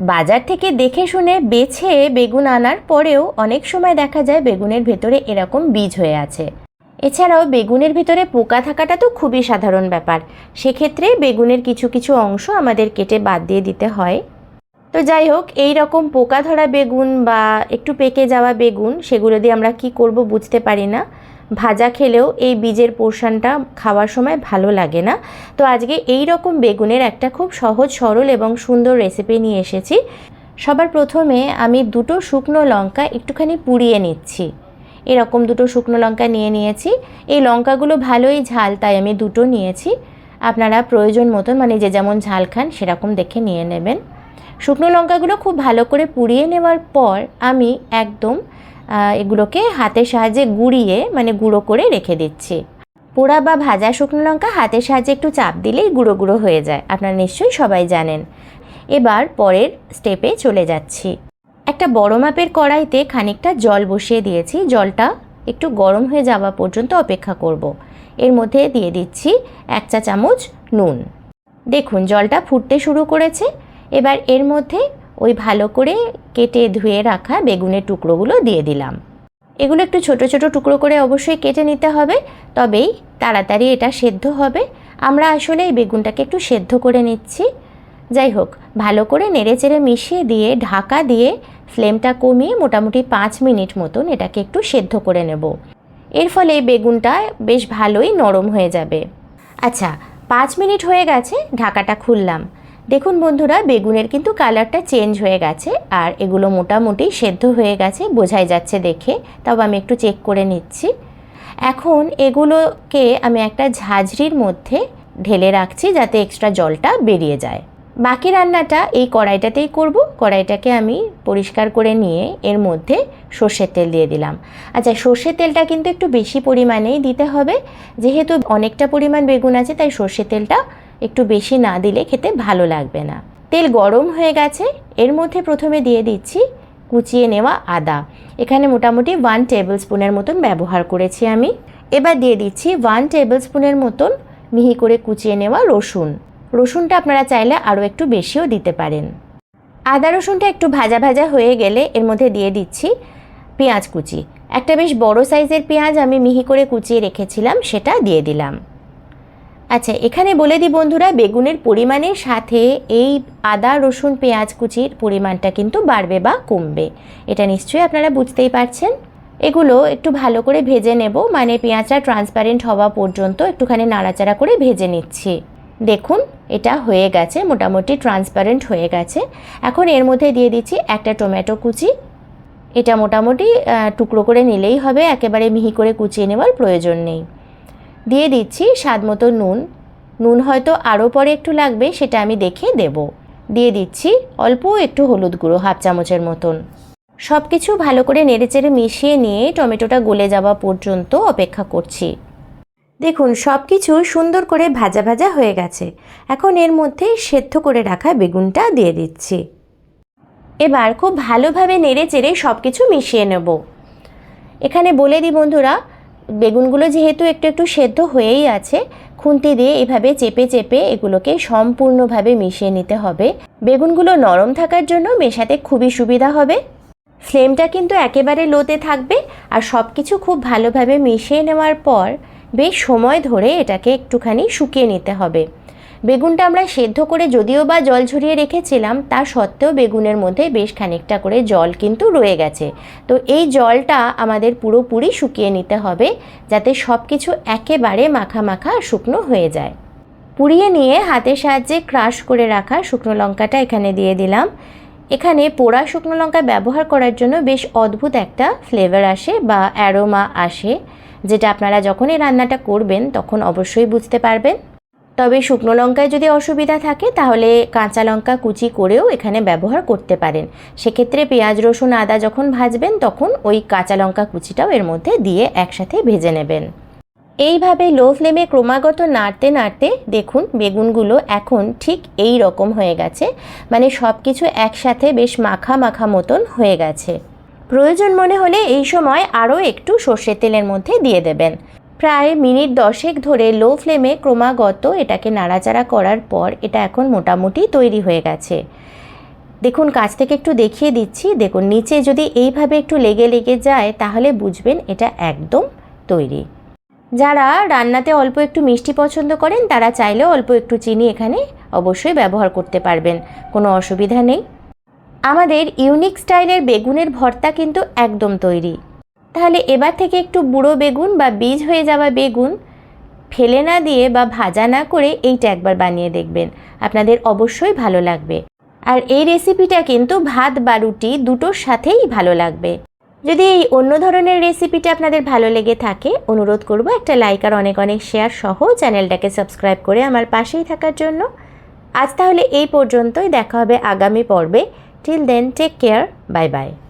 বাজার থেকে দেখে শুনে বেছে বেগুন আনার পরেও অনেক সময় দেখা যায় বেগুনের ভেতরে এরকম বীজ হয়ে আছে। এছাড়াও বেগুনের ভিতরে পোকা থাকাটা তো খুবই সাধারণ ব্যাপার। সেক্ষেত্রে বেগুনের কিছু কিছু অংশ আমাদের কেটে বাদ দিয়ে দিতে হয়। তো যাই হোক, এই রকম পোকা ধরা বেগুন বা একটু পেকে যাওয়া বেগুন, সেগুলো দিয়ে আমরা কি করব বুঝতে পারি না। ভাজা খেলেও এই বীজের পোর্শনটা খাওয়ার সময় ভালো লাগে না। তো আজকে এই রকম বেগুনের একটা খুব সহজ, সরল এবং সুন্দর রেসিপি নিয়ে এসেছি। সবার প্রথমে আমি দুটো শুকনো লঙ্কা একটুখানি পুড়িয়ে নিচ্ছি। এরকম দুটো শুকনো লঙ্কা নিয়ে নিয়েছি। এই লঙ্কাগুলো ভালোই ঝাল, তাই আমি দুটো নিয়েছি। আপনারা প্রয়োজন মতন মানে যে যেমন ঝাল খান, সেরকম দেখে নিয়ে নেবেন। শুকনো লঙ্কাগুলো খুব ভালো করে পুড়িয়ে নেওয়ার পর আমি একদম এগুলোকে হাতের সাহায্যে গুঁড়িয়ে মানে গুঁড়ো করে রেখে দিচ্ছি। পোড়া বা ভাজা শুকনো লঙ্কা হাতের সাহায্যে একটু চাপ দিলেই গুঁড়ো গুঁড়ো হয়ে যায়, আপনারা নিশ্চয়ই সবাই জানেন। এবার পরের স্টেপে চলে যাচ্ছি। একটা বড় মাপের কড়াইতে খানিকটা জল বসিয়ে দিয়েছি, জলটা একটু গরম হয়ে যাওয়া পর্যন্ত অপেক্ষা করব। এর মধ্যে দিয়ে দিচ্ছি এক চা চামচ নুন। দেখুন, জলটা ফুটতে শুরু করেছে। এবার এর মধ্যে ওই ভালো করে কেটে ধুয়ে রাখা বেগুনের টুকরোগুলো দিয়ে দিলাম। এগুলো একটু ছোট ছোট টুকরো করে অবশ্যই কেটে নিতে হবে, তবেই তাড়াতাড়ি এটা সেদ্ধ হবে। আমরা আসলে এই বেগুনটাকে একটু সেদ্ধ করে নিচ্ছি। যাই হোক, ভালো করে নেড়েচেড়ে মিশিয়ে দিয়ে, ঢাকা দিয়ে ফ্লেমটা কমিয়ে মোটামুটি পাঁচ মিনিট মতন এটাকে একটু সেদ্ধ করে নেব। এর ফলে এই বেগুনটা বেশ ভালোই নরম হয়ে যাবে। আচ্ছা পাঁচ মিনিট হয়ে গেছে, ঢাকাটা খুললাম। দেখুন বন্ধুরা, বেগুনের কিন্তু কালারটা চেঞ্জ হয়ে গেছে আর এগুলো মোটামুটি সেদ্ধ হয়ে গেছে, বোঝাই যাচ্ছে দেখে। তবে আমি একটু চেক করে নিচ্ছি। এখন এগুলোকে আমি একটা ঝাঁঝরির মধ্যে ঢেলে রাখছি যাতে এক্সট্রা জলটা বেরিয়ে যায়। বাকি রান্নাটা এই কড়াইটাতেই করব। কড়াইটাকে আমি পরিষ্কার করে নিয়ে এর মধ্যে সর্ষের তেল দিয়ে দিলাম। আচ্ছা সর্ষের তেলটা কিন্তু একটু বেশি পরিমাণেই দিতে হবে। যেহেতু অনেকটা পরিমাণ বেগুন আছে, তাই সর্ষের তেলটা একটু বেশি না দিলে খেতে ভালো লাগবে না। তেল গরম হয়ে গেছে, এর মধ্যে প্রথমে দিয়ে দিচ্ছি কুচিয়ে নেওয়া আদা। এখানে মোটামুটি ওয়ান টেবিল স্পুনের মতন ব্যবহার করেছি আমি। এবার দিয়ে দিচ্ছি ওয়ান টেবিল স্পুনের মতন মিহি করে কুচিয়ে নেওয়া রসুন। রসুনটা আপনারা চাইলে আরও একটু বেশিও দিতে পারেন। আদা রসুনটা একটু ভাজা ভাজা হয়ে গেলে এর মধ্যে দিয়ে দিচ্ছি পেঁয়াজ কুচি। একটা বেশ বড় সাইজের পেঁয়াজ আমি মিহি করে কুচিয়ে রেখেছিলাম, সেটা দিয়ে দিলাম। আচ্ছা এখানে বলে দিই বন্ধুরা, বেগুনের পরিমাণের সাথে এই আদা, রসুন, পেঁয়াজ কুচির পরিমাণটা কিন্তু বাড়বে বা কমবে। এটা নিশ্চয়ই আপনারা বুঝতেই পারছেন। এগুলো একটু ভালো করে ভেজে নেব মানে পেঁয়াজটা ট্রান্সপারেন্ট হওয়া পর্যন্ত একটুখানি নাড়াচাড়া করে ভেজে নিচ্ছি। দেখুন, এটা হয়ে গেছে, মোটামুটি ট্রান্সপারেন্ট হয়ে গেছে। এখন এর মধ্যে দিয়ে দিচ্ছি একটা টমেটো কুচি। এটা মোটামুটি টুকরো করে নিলেই হবে, একেবারে মিহি করে কুচিয়ে নেওয়ার প্রয়োজন নেই। দিয়ে দিচ্ছি স্বাদ মতো নুন। নুন হয়তো আরও পরে একটু লাগবে, সেটা আমি দেখে দেব। দিয়ে দিচ্ছি অল্প একটু হলুদ গুঁড়ো, হাফ চামচের মতন। সব কিছু ভালো করে নেড়েচেড়ে মিশিয়ে নিয়ে টমেটোটা গলে যাওয়া পর্যন্ত অপেক্ষা করছি। দেখুন সব কিছু সুন্দর করে ভাজা ভাজা হয়ে গেছে। এখন এর মধ্যে সেদ্ধ করে রাখা বেগুনটা দিয়ে দিচ্ছি। এবার খুব ভালোভাবে নেড়ে চেড়ে সব কিছু মিশিয়ে নেব। এখানে বলে দিই বন্ধুরা বেগুনগুলো যেহেতু একটু একটু সেদ্ধ হয়েই আছে, খুন্তি দিয়ে এভাবে চেপে চেপে এগুলোকে সম্পূর্ণভাবে মিশিয়ে নিতে হবে। বেগুনগুলো নরম থাকার জন্য মেশাতে খুবই সুবিধা হবে। ফ্লেমটা কিন্তু একেবারে লোতে থাকবে আর সব কিছু খুব ভালোভাবে মিশিয়ে নেওয়ার পর বেশ সময় ধরে এটাকে একটুখানি শুকিয়ে নিতে হবে। বেগুনটা আমরা সেদ্ধ করে যদিও বা জল ঝরিয়ে রেখেছিলাম, তা সত্ত্বেও বেগুনের মধ্যে বেশ খানিকটা করে জল কিন্তু রয়ে গেছে। তো এই জলটা আমাদের পুরোপুরি শুকিয়ে নিতে হবে, যাতে সব কিছু একেবারে মাখা মাখা শুকনো হয়ে যায়। পুড়িয়ে নিয়ে হাতের সাহায্যে ক্রাশ করে রাখা শুকনো লঙ্কাটা এখানে দিয়ে দিলাম। এখানে পোড়া শুকনো লঙ্কা ব্যবহার করার জন্য বেশ অদ্ভুত একটা ফ্লেভার আসে বা অ্যারোমা আসে, যেটা আপনারা যখন এই রান্নাটা করবেন তখন অবশ্যই বুঝতে পারবেন। তবে শুকনো লঙ্কায় যদি অসুবিধা থাকে, তাহলে কাঁচা লঙ্কা কুচি করেও এখানে ব্যবহার করতে পারেন। সেক্ষেত্রে পেঁয়াজ, রসুন, আদা যখন ভাজবেন, তখন ওই কাঁচা লঙ্কা কুচিটাও এর মধ্যে দিয়ে একসাথে ভেজে নেবেন। এইভাবে লো ফ্লেমে ক্রমাগত নাড়তে নাড়তে দেখুন বেগুনগুলো এখন ঠিক এই রকম হয়ে গেছে। মানে সব কিছু একসাথে বেশ মাখা মাখা মতন হয়ে গেছে। প্রয়োজন মনে হলে এই সময় আরও একটু সর্ষের তেলের মধ্যে দিয়ে দেবেন। প্রায় মিনিট দশেক ধরে লো ফ্লেমে ক্রমাগত এটাকে নাড়াচাড়া করার পর এটা এখন মোটামুটি তৈরি হয়ে গেছে। দেখুন, কাছ থেকে একটু দেখিয়ে দিচ্ছি। দেখুন, নিচে যদি এইভাবে একটু লেগে লেগে যায়, তাহলে বুঝবেন এটা একদম তৈরি। যারা রান্নাতে অল্প একটু মিষ্টি পছন্দ করেন, তারা চাইলেও অল্প একটু চিনি এখানে অবশ্যই ব্যবহার করতে পারবেন। কোনো অসুবিধা নেই। আমাদের ইউনিক স্টাইলের বেগুনের ভর্তা কিন্তু একদম তৈরি। তাহলে এবার থেকে একটু বুড়ো বেগুন বা বীজ হয়ে যাওয়া বেগুন ফেলে না দিয়ে বা ভাজা না করে এইটা একবার বানিয়ে দেখবেন। আপনাদের অবশ্যই ভালো লাগবে। আর এই রেসিপিটা কিন্তু ভাত বা রুটি দুটোর সাথেই ভালো লাগবে। যদি এই অন্য ধরনের রেসিপিটা আপনাদের ভালো লেগে থাকে, অনুরোধ করব একটা লাইক আর অনেক অনেক শেয়ার সহ চ্যানেলটাকে সাবস্ক্রাইব করে আমার পাশেই থাকার জন্য। আজ তাহলে এই পর্যন্তই, দেখা হবে আগামী পর্বে। Till then take care bye bye